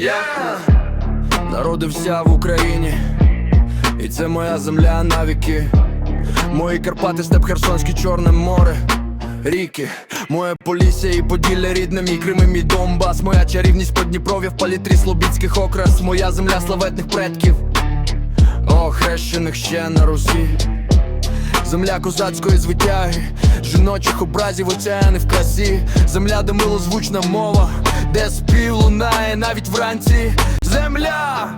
Я народився в Україні, і це моя земля навіки. Мої Карпати, степ Херсонський, Чорне море, ріки, моє Полісся і Поділля рідне, мій Крим і мій Донбас, моя чарівність Подніпров'я в палітрі слобідських окрас, моя земля славетних предків, о, хрещених ще на Русі. Земля козацької звитяги, жіночих образів, оцеани в красі, земля, де милозвучна мова, де спів лунає навіть вранці. Земля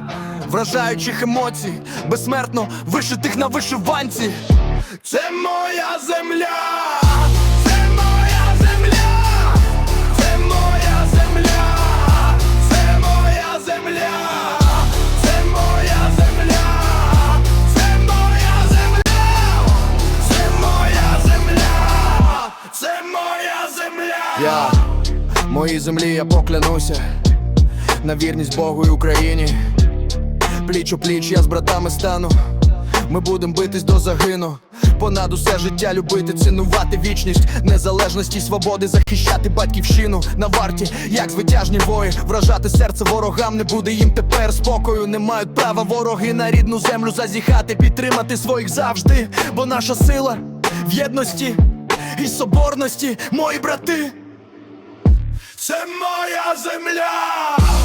вражаючих емоцій, безсмертно вишитих на вишиванці. Це моя земля, Я моїй землі я поклянуся на вірність Богу і Україні. Пліч у пліч я з братами стану. Ми будем битись до загину. Понад усе життя любити, цінувати вічність, незалежності, свободи, захищати батьківщину на варті, як звитяжні вої, вражати серце ворогам не буде їм тепер спокою. Не мають права вороги на рідну землю зазіхати, підтримати своїх завжди, бо наша сила в єдності і соборності, мої брати. Це моя земля.